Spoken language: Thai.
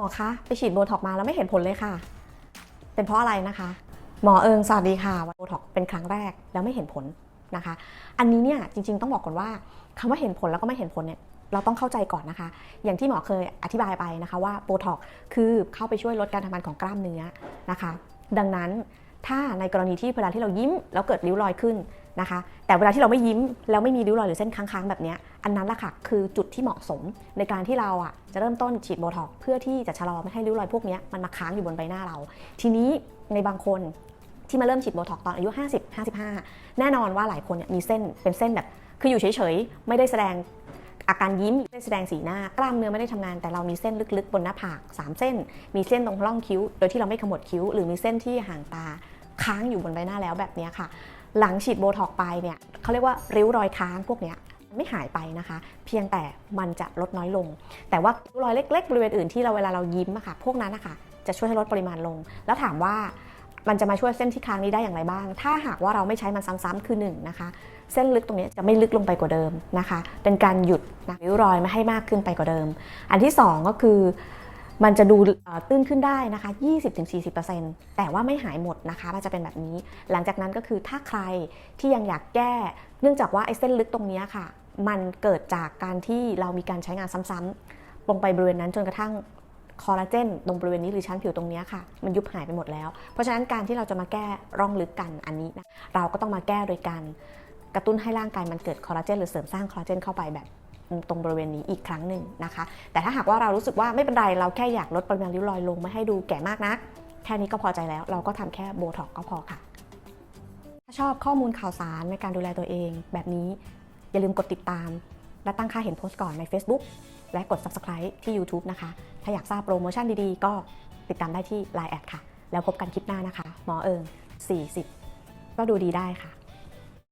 หมอคะไปฉีดโบท็อกมาแล้วไม่เห็นผลเลยค่ะ เป็นเพราะอะไรนะคะ หมอเอิงสวัสดีค่ะโบท็อกเป็นครั้งแรกแล้วไม่เห็นผลนะคะ อันนี้เนี่ยจริง ๆ ต้องบอกก่อนว่าคำว่าเห็นผลแล้วก็ไม่เห็นผลเนี่ยเราต้องเข้าใจก่อนนะคะ อย่างที่หมอเคยอธิบายไปนะคะว่าโบท็อกคือเข้าไปช่วยลดการทำงานของกล้ามเนื้อนะคะ ดังนั้น ถ้าในกรณีที่เวลาที่เรายิ้มแล้วเกิดริ้วรอยขึ้นนะคะ แต่เวลาที่เราไม่ยิ้มแล้วไม่มีริ้วรอยหรือเส้นค้างๆแบบนี้อันนั้นละค่ะคือจุดที่เหมาะสมในการที่เราอะจะเริ่มต้นฉีดโบท็อกซ์เพื่อที่จะชะลอไม่ให้ริ้วรอยพวกนี้มันมาค้างอยู่บนใบหน้าเรา ทีนี้ในบางคนที่มาเริ่มฉีดโบท็อกซ์ตอนอายุ 50 55 แน่นอนว่าหลายคนเนี่ยมีเส้นเป็นเส้นแบบ คืออยู่เฉยๆ ไม่ได้แสดงอาการยิ้มไม่ได้แสดงสีหน้ากล้ามเนื้อไม่ได้ทำงาน แต่เรามีเส้นลึกๆ บนหน้าผากสามเส้น มีเส้นตรงร่องคิ้ว โดยที่เราไม่ขมวดคิ้ว หรือมีเส้นที่ห่างตา ค้างอยู่บนใบหน้าแล้วแบบนี้ค่ะ หลังฉีดโบท็อกไปเนี่ยเขาเรียกว่าริ้วรอยค้างพวกเนี้ยไม่หายไปนะคะ เพียงแต่มันจะลดน้อยลง แต่ว่าริ้วรอยเล็ก ๆ บริเวณอื่นที่เราเวลาเรายิ้มอะค่ะ พวกนั้นนะคะจะช่วยให้ลดปริมาณลง แล้วถามว่ามันจะมาช่วยเส้นที่ค้างนี้ได้อย่างไรบ้าง ถ้าหากว่าเราไม่ใช้มันซ้ำๆคือหนึ่งนะคะ เส้นลึกตรงนี้จะไม่ลึกลงไปกว่าเดิมนะคะ เป็นการหยุดนะริ้วรอยไม่ให้มากขึ้นไปกว่าเดิม อันที่ 2 ก็คือ มันจะดูตื้นขึ้นได้นะคะ 20-40%แต่ว่าไม่หายหมดนะคะ มันจะเป็นแบบนี้ หลังจากนั้นก็คือถ้าใครที่ยังอยากแก้ เนื่องจากว่าไอ้เส้นลึกตรงนี้ค่ะ มันเกิดจากการที่เรามีการใช้งานซ้ำๆลงไปบริเวณนั้นจนกระทั่งคอลลาเจนตรงบริเวณนี้หรือชั้นผิวตรงนี้ค่ะ มันยุบหายไปหมดแล้ว เพราะฉะนั้นการที่เราจะมาแก้ร่องลึกกันอันนี้นะเราก็ต้องมาแก้โดยการกระตุ้นให้ร่างกายมันเกิดคอลลาเจนหรือเสริมสร้างคอลลาเจนเข้าไปแบบ ตรงบริเวณนี้อีกครั้งหนึ่งนะคะ แต่ถ้าหากว่าเรารู้สึกว่าไม่เป็นไรเราแค่อยากลดปริมาณริ้วรอยลงไม่ให้ดูแก่มากนัก แค่นี้ก็พอใจแล้ว เราก็ทำแค่โบท็อกก็พอค่ะ ถ้าชอบข้อมูลข่าวสารในการดูแลตัวเอง แบบนี้อย่าลืมกดติดตาม และตั้งค่าเห็นโพสต์ก่อนใน Facebook และกด Subscribe ที่ YouTube นะคะ ถ้าอยากทราบโปรโมชั่นดีๆ ก็ติดตามได้ที่ Line แอดค่ะ แล้วพบกันคลิปหน้านะคะ หมอเอิง40 ก็ดูดีได้ค่ะ